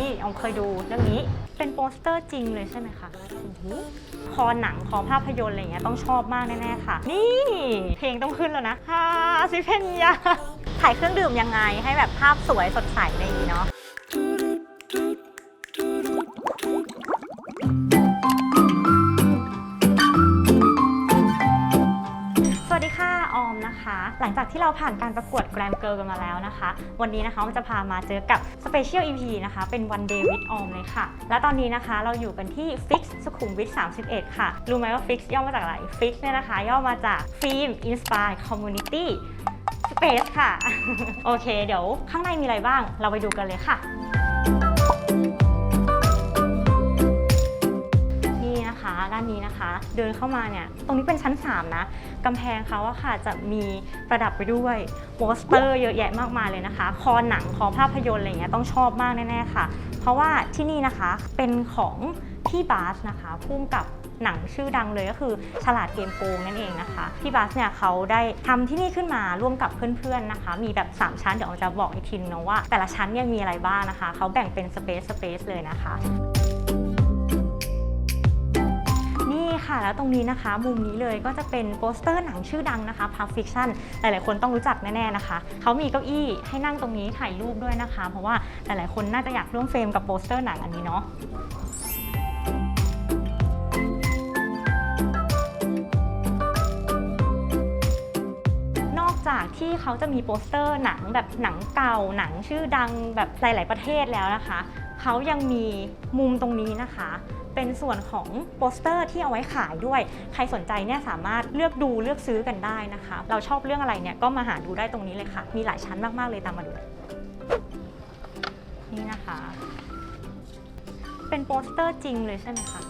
นี่ออมเคยดูเรื่องนี้เป็นโปสเตอร์จริงเลยใช่ไหมคะโอ้โหคอหนังคอภาพยนตร์อะไรเงี้ยต้องชอบมากแน่ๆค่ะ นี่ เพลงต้องขึ้นแล้วนะฮาซิเพนยาถ่ายเครื่องดื่มยังไงให้แบบภาพสวยสดใสอะไรอย่างนี้เนาะ หลังจากที่เราผ่านการประกวดแกรมเกิลกันมาแล้วนะคะ วันนี้นะคะออมจะพามาเจอกับสเปเชียล EP นะคะ เป็นวันเดวิดออมเลยค่ะ และตอนนี้นะคะเราอยู่กันที่ Fix สุขุมวิท31 ค่ะ รู้ไหมว่า Fix ย่อมาจากอะไร Fix เนี่ยนะคะ ย่อมาจากฟิล์ม Inspire Community Space ค่ะ โอเค เดี๋ยวข้างในมีอะไรบ้าง เราไปดูกันเลยค่ะนี่นะคะ ด้านนี้นะคะ เดินเข้ามาเนี่ย ตรงนี้เป็นชั้น 3 นะกำแพงเขาอะค่ะจะมีประดับไปด้วยโปสเตอร์เยอะแยะมากมายเลยนะคะ คอหนังคอภาพยนตร์อะไรเงี้ยต้องชอบมากแน่ๆค่ะ เพราะว่าที่นี่นะคะเป็นของพี่บาสนะคะพุ่มกับหนังชื่อดังเลยก็คือฉลาดเกมโกงนั่นเองนะคะ พี่บาสเนี่ยเขาได้ทำที่นี่ขึ้นมาร่วมกับเพื่อนๆนะคะ มีแบบ 3 ชั้นเดี๋ยวเราจะบอกอีกทีนึงนะว่า แต่ละชั้นเนี่ยมีอะไรบ้างนะคะ เขาแบ่งเป็นสเปซสเปซเลยนะคะ ค่ะ แล้วตรงนี้นะคะ มุมนี้เลยก็จะเป็นโปสเตอร์หนังชื่อดังนะคะ Pulp Fiction หลายๆ คนต้องรู้จักแน่ๆนะคะ เขามีเก้าอี้ให้นั่งตรงนี้ถ่ายรูปด้วยนะคะ เพราะว่าหลายๆ คนน่าจะอยากร่วมเฟรมกับโปสเตอร์หนังอันนี้เนาะนอกจากที่เขาจะมีโปสเตอร์หนังแบบหนังเก่าหนังชื่อดังแบบหลาย ๆ ประเทศแล้วนะคะ เขายังมีมุมตรงนี้นะคะ เป็นส่วนของโปสเตอร์ที่เอาไว้ขายด้วย ใครสนใจเนี่ยสามารถเลือกดูเลือกซื้อกันได้นะคะ เราชอบเรื่องอะไรเนี่ยก็มาหาดูได้ตรงนี้เลยค่ะ มีหลายชั้นมากๆเลยตามมาดู นี่นะคะ เป็นโปสเตอร์จริงเลยใช่ไหมคะ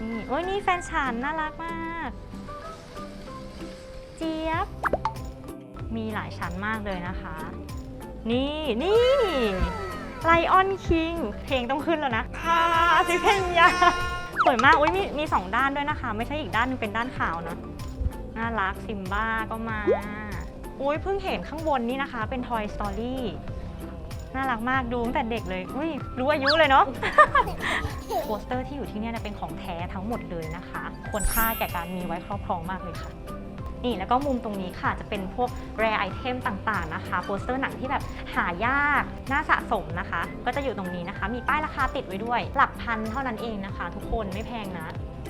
นี่โอ้ยนี่แฟนฉันน่ารักมาก เจี๊ยบ มีหลายชั้นมากเลยนะคะ นี่นี่ ไลออนคิงเพลงต้องขึ้นแล้วนะคาสิเพนยาสวยมากอุ้ยมีมีสองด้านด้วยนะคะ ไม่ใช่อีกด้านนึงเป็นด้านขาวนะน่ารักซิมบ้าก็มาอุ้ยเพิ่งเห็นข้างบนนี่นะคะ เป็น Toy Story น่ารักมากดูตั้งแต่เด็กเลย อุ้ยรู้อายุเลยเนาะ โปสเตอร์ที่อยู่ที่นี่เนี่ยเป็นของแท้ทั้งหมดเลยนะคะ ควรค่าแก่การมีไว้ครอบครองมากเลยค่ะ นี่แล้วก็มุมตรงนี้ค่ะจะเป็นพวก rare item ต่างๆนะคะโปสเตอร์หนังที่แบบหายากน่าสะสมนะคะ ก็จะอยู่ตรงนี้นะคะ มีป้ายราคาติดไว้ด้วย หลักพันเท่านั้นเองนะคะ ทุกคนไม่แพงนะ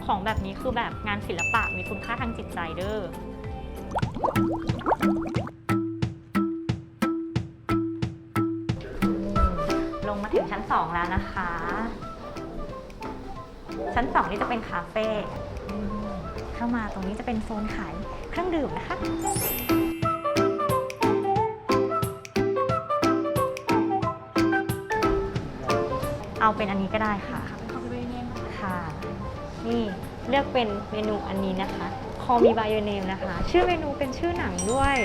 ของแบบนี้คือแบบงานศิลปะมีคุณค่าทางจิตใจเด้อลงมาถึงชั้น 2 แล้วนะคะ ชั้น 2 นี่จะเป็นคาเฟ่เข้ามาตรงนี้จะเป็นโซนขาย เครื่องดื่มนะคะเอาเป็นอันนี้ก็ได้ค่ะค่ะนี่เลือกเป็นเมนูอันนี้นะคะคอมีบายเนมนะคะ ชื่อเมนูเป็นชื่อหนังด้วย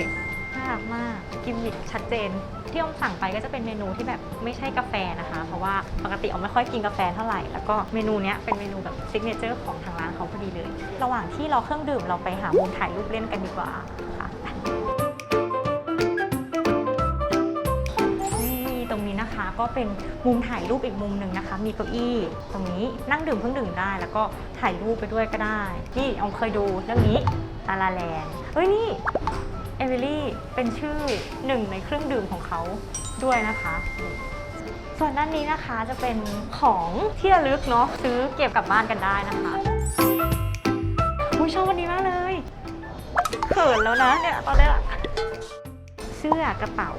น่ารักมาก กิมมิคชัดเจน ที่อมสั่งไปก็จะเป็นเมนูที่แบบไม่ใช่กาแฟนะคะ เพราะว่าปกติอมไม่ค่อยกินกาแฟเท่าไหร่ แล้วก็เมนูเนี้ยเป็นเมนูแบบซิกเนเจอร์ของทางร้านเขาพอดีเลย ระหว่างที่เรอเครื่องดื่มเราไปหามุมถ่ายรูปเล่นกันดีกว่าค่ะนี่ตรงนี้นะคะก็เป็นมุมถ่ายรูปอีกมุมหนึ่งนะคะ มีเก้าอี้ ตรงนี้นั่งดื่มเครื่องดื่มได้ แล้วก็ถ่ายรูปไปด้วยก็ได้ นี่ออมเคยดูเรื่องนี้ลาลาแลนเฮ้ยนี่ เอมิลี่เป็นชื่อหนึ่งในเครื่องดื่มของเขาด้วยนะคะ ส่วนด้านนี้นะคะจะเป็นของที่ระลึกเนาะซื้อเก็บกลับบ้านกันได้นะคะอุ้ยชอบวันนี้มากเลยเขินแล้วนะเนี่ยตอนนี้อะเสื้อกระเป๋า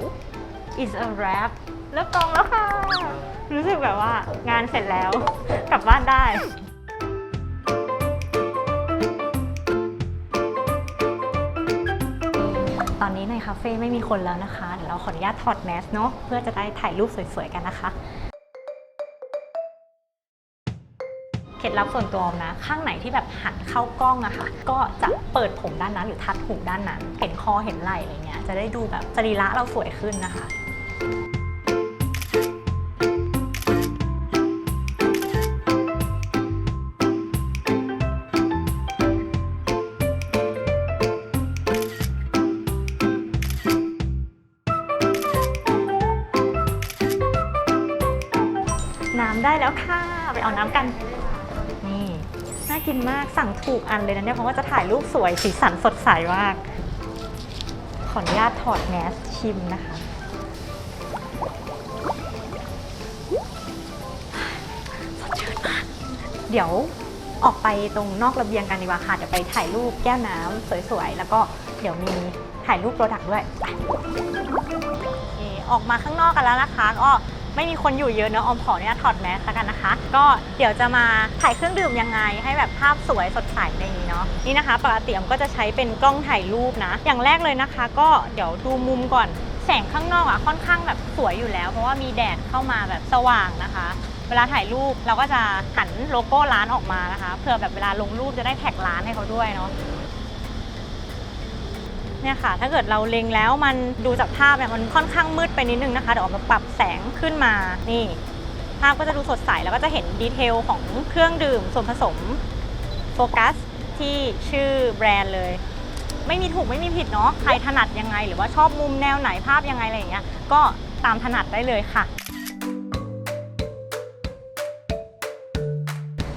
is a wrap เลิกกองแล้วค่ะ รู้สึกแบบว่างานเสร็จแล้ว กลับบ้านได้ อนนี้ในคาเฟ่ไม่มีคนแล้วนะคะ เดี๋ยวเราขออนุญาตถอดแมสเนาะเพื่อจะได้ถ่ายรูปสวยๆกันนะคะเคล็ดลับส่วนตัวออมนะ ข้างไหนที่แบบหันเข้ากล้องอะค่ะ ก็จะเปิดผมด้านนั้นหรือทัดหูด้านนั้น เห็นคอเห็นไหล่อะไรเงี้ยจะได้ดูแบบสรีระเราสวยขึ้นนะคะ ได้แล้วค่ะ ไปเอาน้ำกัน นี่น่ากินมากสั่งถูกอันเลยนะเนี่ยเพราะว่าจะถ่ายรูปสวยสีสันสดใสมาก ขออนุญาตถอดแมสชิมนะคะ สดชื่นมาก เดี๋ยวออกไปตรงนอกระเบียงกันดีกว่าค่ะ เดี๋ยวไปถ่ายรูปแก้วน้ำสวยๆ แล้วก็เดี๋ยวมีถ่ายรูปโปรดักต์ด้วย อออกมาข้างนอกกันแล้วนะคะ ก็ ไม่มีคนอยู่เยอะเนอะออมขอเนี่ยถอดแมสแล้วกันนะคะ ก็เดี๋ยวจะมาถ่ายเครื่องดื่มยังไง ให้แบบภาพสวยสดใสในนี้เนาะนี่นะคะปกติออมก็จะใช้เป็นกล้องถ่ายรูปนะ อย่างแรกเลยนะคะ ก็เดี๋ยวดูมุมก่อนแสงข้างนอกอะค่อนข้างแบบสวยอยู่แล้ว เพราะว่ามีแดดเข้ามาแบบสว่างนะคะ เวลาถ่ายรูปเราก็จะหันโลโก้ร้านออกมานะคะเผื่อแบบเวลาลงรูปจะได้แท็กร้านให้เขาด้วยเนาะ เนี่ยค่ะ ถ้าเกิดเราเล็งแล้วมันดูจากภาพเนี่ยมันค่อนข้างมืดไปนิดนึงนะคะเดี๋ยวออกมาปรับแสงขึ้นมานี่ ภาพก็จะดูสดใสแล้วก็จะเห็นดีเทลของเครื่องดื่มส่วนผสมโฟกัสที่ชื่อแบรนด์เลย ไม่มีถูกไม่มีผิดเนาะใครถนัดยังไง หรือว่าชอบมุมแนวไหนภาพยังไงอะไรอย่างเงี้ยก็ตามถนัดได้เลยค่ะ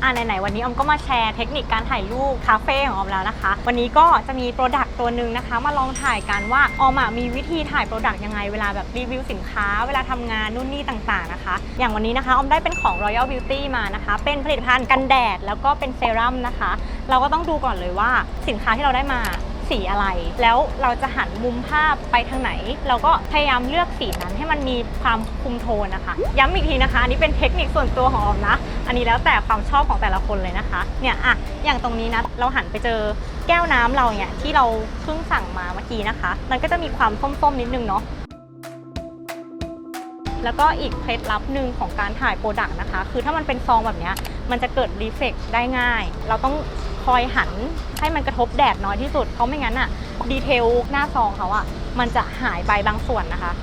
อ่าไหนๆวันนี้ออมก็มาแชร์เทคนิคการถ่ายรูปคาเฟ่ของออมแล้วนะคะ วันนี้ก็จะมีโปรดักต์ตัวหนึ่งนะคะ มาลองถ่ายกันว่าออมอะมีวิธีถ่ายโปรดักต์ยังไงเวลาแบบรีวิวสินค้า เวลาทำงานนู่นนี่ต่างๆนะคะ อย่างวันนี้นะคะออมได้เป็นของ Royal Beauty มานะคะ เป็นผลิตภัณฑ์กันแดดแล้วก็เป็นเซรั่มนะคะ เราก็ต้องดูก่อนเลยว่าสินค้าที่เราได้มา สีอะไร แล้วเราจะหันมุมภาพไปทางไหน เราก็พยายามเลือกสีนั้นให้มันมีความคุมโทนนะคะ ย้ำอีกทีนะคะ อันนี้เป็นเทคนิคส่วนตัวของออมนะ อันนี้แล้วแต่ความชอบของแต่ละคนเลยนะคะ เนี่ยอะอย่างตรงนี้นะ เราหันไปเจอแก้วน้ำเราเนี่ยที่เราเพิ่งสั่งมาเมื่อกี้นะคะ มันก็จะมีความส้มๆนิดนึงเนาะแล้วก็อีกเคล็ดลับหนึ่งของการถ่ายโปรดักต์นะคะ คือถ้ามันเป็นซองแบบนี้มันจะเกิดรีเฟกได้ง่าย เราต้อง คอยหันให้มันกระทบแดดน้อยที่สุด เพราะไม่งั้นอะดีเทลหน้าซองเขาอะมันจะหายไปบางส่วนนะคะ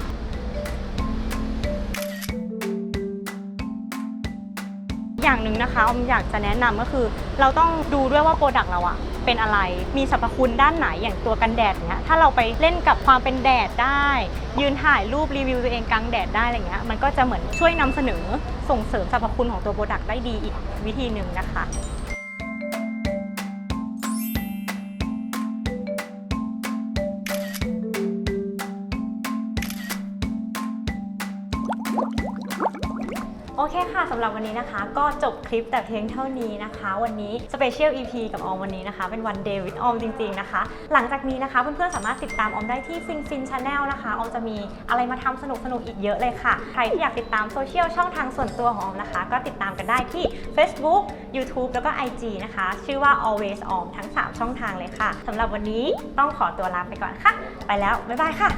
อย่างหนึ่งนะคะอมอยากจะแนะนำก็คือ เราต้องดูด้วยว่าโปรดักต์เราอะเป็นอะไรมีสรรพคุณด้านไหนอย่างตัวกันแดดเนี้ยถ้าเราไปเล่นกับความเป็นแดดได้ ยืนถ่ายรูปรีวิวตัวเองกลางแดดได้อะไรเงี้ยมันก็จะเหมือนช่วยนำเสนอส่งเสริมสรรพคุณของตัวโปรดักต์ได้ดีอีกวิธีหนึ่งนะคะ หรับวันนี้นะคะ ก็จบคลิปแต่เพียงเท่านี้นะคะ วันนี้สเปเชียล EP กับออมวันนี้นะคะ เป็นวันเดวิดออมจริงๆนะคะ หลังจากนี้นะคะเพื่อนๆสามารถติดตามออมได้ที่ฟินฟินชาแนลนะคะออมจะมีอะไรมาทำสนุกๆอีกเยอะเลยค่ะ ใครที่อยากติดตามโซเชียลช่องทางส่วนตัวของออมนะคะ ก็ติดตามกันได้ที่ Facebook YouTube แล้วก็ IG นะคะ ชื่อว่า always om ทั้ง 3 ช่องทางเลยค่ะสำหรับวันนี้ต้องขอตัวลาไปก่อนค่ะ ไปแล้ว บ๊ายบายค่ะ